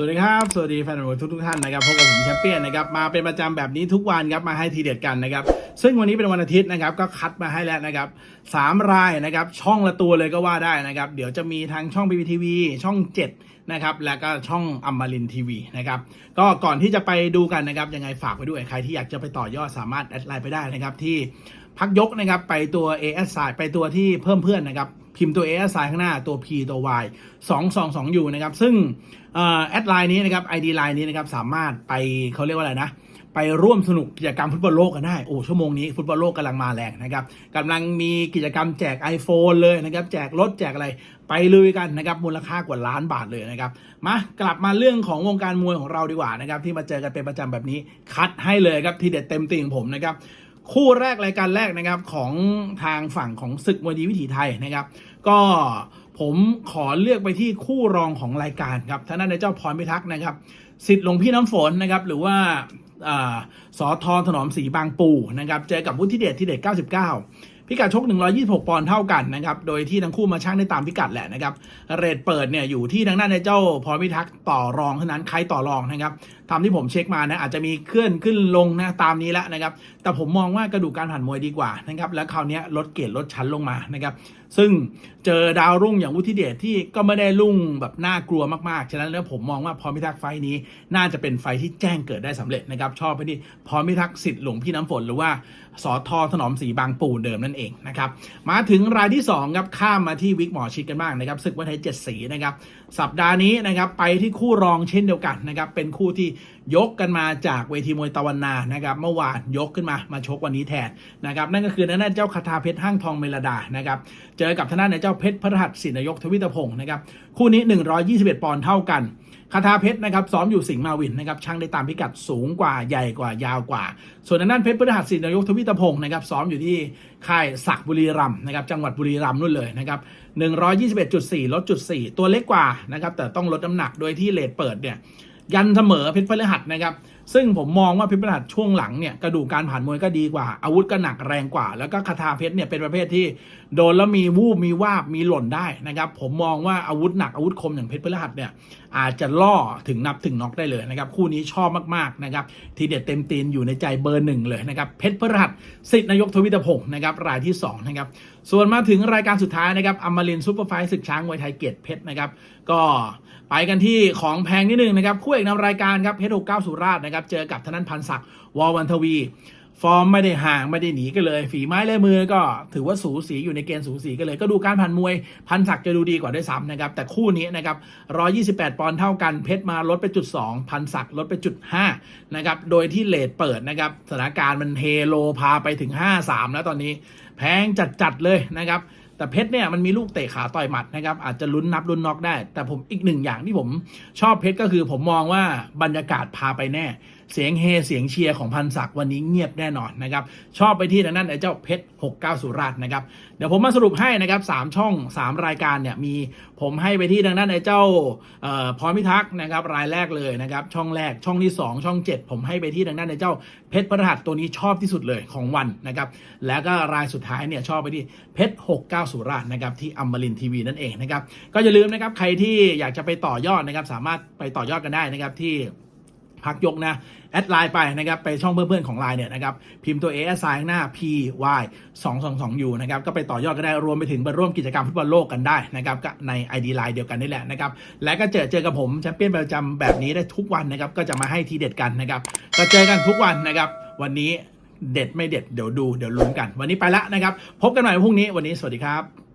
สวัสดีครับ สวัสดีแฟนบอลทุกทุกท่านนะครับพบกับผมแชมเปี้ยนนะครับมาเป็นประจำแบบนี้ทุกวันครับมาให้ทีเด็ดกันนะครับซึ่งวันนี้เป็นวันอาทิตย์นะครับก็คัดมาให้แล้วนะครับสามรายนะครับช่องละตัวเลยก็ว่าได้นะครับเดี๋ยวจะมีทางช่อง PPTV ช่อง 7 นะครับ แล้วก็ช่องอมมารินทีวีนะครับก็ก่อนที่จะไปดูกันนะครับยังไงฝากไปด้วยใครที่อยากจะไปต่อยอดสามารถแอดไลน์ไปได้นะครับที่พักยกนะครับไปตัว AS สายไปตัวที่เพิ่มเพื่อนนะครับ พิมพ์ตัว A สายข้างหน้าตัว P ตัว Y 2 2 2 U นะครับ ซึ่งแอดไลน์นี้นะครับ ID ไลน์นี้นะครับ สามารถไปเขาเรียกว่าอะไรนะไปร่วมสนุกกิจกรรมฟุตบอลโลกกันได้ โอ้ ชั่วโมงนี้ฟุตบอลโลกกำลังมาแรงนะครับกำลังมีกิจกรรมแจก iPhone เลยนะครับ แจกรถแจกอะไร ไปลุยกันนะครับ มูลค่ากว่าล้านบาทเลยนะครับ มากลับมาเรื่องของวงการมวยของเราดีกว่านะครับ ที่มาเจอกันเป็นประจำแบบนี้ คัดให้เลยครับ ทีเด็ดเต็มตีของผมนะครับ คู่แรกรายการแรกนะครับของทางฝั่งของศึกมวยดีวิถีไทยนะครับ ก็ผมขอเลือกไปที่คู่รองของรายการครับท่านนั้นในเจ้าพรพิทักษ์นะครับสิทธิ์หลวงพี่น้ำฝนนะครับ หรือว่าอสอทอถนอมสีบางปูนะครับเจอกับวุฒิเดชที่เด็ด99 พิกัดชก 126 ปอนด์เท่ากันนะครับ โดยที่ทั้งคู่มาชั่งได้ตามพิกัดแหละนะครับ เรทเปิดเนี่ยอยู่ที่ทางด้านในเจ้าพรพิทักษ์ต่อรองเท่านั้นใครต่อรองนะครับ ตามที่ผมเช็คมานะอาจจะมีเคลื่อนขึ้นลงนะตามนี้แล้วนะครับ แต่ผมมองว่ากระดูกการผ่านมวยดีกว่านะครับแล้วคราวนี้ลดเกรดลดชั้นลงมานะครับ ซึ่งเจอดาวรุ่งอย่างวุฒิเดชที่ก็ไม่ได้รุ่งแบบน่ากลัวมากๆ ฉะนั้นแล้วผมมองว่าพรพิทักษ์ไฟนี้น่าจะเป็นไฟที่แจ้งเกิดได้สำเร็จนะครับ ชอบไปที่พรพิทักษ์สิทธิ์หลวงพี่น้ำฝนหรือว่าสอทอถนอมสีบางปูเดิมนั่นเองนะครับมาถึงรายที่2ครับข้ามมาที่วิกหมอชิดกันบ้างนะครับศึกวันไทยเจ็ดสีนะครับสัปดาห์นี้นะครับไปที่คู่รองเช่นเดียวกันนะครับเป็นคู่ที่ยกกันมาจากเวทีมวยตะวันนานะครับเมื่อวานยกขึ้นมามาชกวันนี้แทนนะครับนั่นก็คือนั่นเจ้าคาถาเพชรห้างทองเมลดานะครับเจอกับทางด้านในเจ้าเพชรพระหัตถ์ศินายกทวิตพงศ์นะครับคู่นี้ 121 ปอนด์เท่ากันคาถาเพชรนะครับซ้อมอยู่สิงห์มาวินนะครับช่างได้ตามพิกัดสูงกว่าใหญ่กว่ายาวกว่า ส่วนทางด้นเพชรพฤหัสศินายกทวิตพงศ์นะครับซ้อมอยู่ที่ค่ายศักดิ์บุรีรัมย์นะครับจังหวัดบุรีรัมย์นู่นเลยนะครับ121.4ลดจุด4ตัวเล็กกว่านะครับแต่ต้องลดน้ำหนักโดยที่เลทเปิดเนี่ย ยันเสมอเพชรพฤหัสนะครับ ซึ่งผมมองว่าเพชรพฤหัสช่วงหลังเนี่ยกระดูกการผ่านมวยก็ดีกว่า อาวุธก็หนักแรงกว่า แล้วก็คาถาเพชรเนี่ยเป็นประเภทที่โดนแล้วมีวูบมีวาบมีหล่นได้นะครับผมมองว่าอาวุธหนักอาวุธคมอย่างเพชรพฤหัสเนี่ยอาจจะล่อถึงนับถึงน็อกได้เลยนะครับคู่นี้ชอบมากๆนะครับทีเด็ดเต็มตีนอยู่ในใจเบอร์หนึ่งเลยนะครับเพชรพฤหัสสิทธินายกทวิตพงศ์นะครับรายที่2นะครับส่วนมาถึงรายการสุดท้ายนะครับอมรินซูเปอร์ไฟท์ศึกช้างมวยไทยเกียรติเพชรนะครับก็ไปกันที่ของแพงนิดนึงนะครับคู่เอกนำรายการครับเพชรหกเก้าสุราษฎร์นะครับเจอกับธนันพันศักดิ์วอลวันทวี ฟอร์มไม่ได้ห่างไม่ได้หนีกันเลย ฝีไม้ลายมือก็ถือว่าสูสีอยู่ในเกณฑ์สูสีกันเลย ก็ดูการผ่านมวยพันศักดิ์จะดูดีกว่าด้วยซ้ำนะครับ แต่คู่นี้นะครับ 128 ปอนด์เท่ากัน เพชรมาลดไปจุด2พันศักดิ์ลดไปจุด5นะครับ โดยที่เลทเปิดนะครับ สถานการณ์มันเฮโลพาไปถึง 5-3 แล้วตอนนี้ แพงจัดๆเลยนะครับ แต่เพชรเนี่ยมันมีลูกเตะขาต่อยหมัดนะครับอาจจะลุ้นนับลุ้นน็อกได้ แต่ผมอีกหนึ่งอย่างที่ผมชอบเพชรก็คือผมมองว่าบรรยากาศพาไปแน่ เสียงเฮเสียงเชียร์ของพันศักดิ์วันนี้เงียบแน่นอนนะครับชอบไปที่ทางด้านไอ้เจ้าเพชร69 สุราษฎร์นะครับเดี๋ยวผมมาสรุปให้นะครับสามช่อง 3 รายการเนี่ยมีผมให้ไปที่ทางด้านไอ้เจ้าพรพิทักษ์นะครับรายแรกเลยนะครับช่องแรกช่องที่ 2 ช่อง 7 ผมให้ไปที่ทางด้านไอ้เจ้าเพชรพระหัสตัวนี้ชอบที่สุดเลยของวันนะครับแล้วก็รายสุดท้ายเนี่ยชอบไปที่เพชร69 สุราษฎร์นะครับที่อัมบรินทีวีนั่นเองนะครับก็อย่าลืมนะครับใครที่อยากจะไปต่อยอดนะครับสามารถไปต่อยอดกันได้นะครับที่ พักยกนะ แอดไลน์ไปนะครับไปช่องเพื่อนๆของไลน์เนี่ยนะครับพิมพ์ตัว A S I ข้างหน้า P Y 2 2 2 U นะครับก็ไปต่อยอดก็ได้รวมไปถึงไปร่วมกิจกรรมฟุตบอลโลกกันได้นะครับใน ID ไลน์เดียวกันนี่แหละนะครับและก็เจอเจอกับผมแชมเปี้ยนประจำแบบนี้ได้ทุกวันนะครับก็จะมาให้ทีเด็ดกันนะครับก็เจอกันทุกวันนะครับวันนี้เด็ดไม่เด็ดเดี๋ยวดูเดี๋ยวลุ้นกัน วันนี้ไปละนะครับ พบกันใหม่พรุ่งนี้วันนี้สวัสดีครับ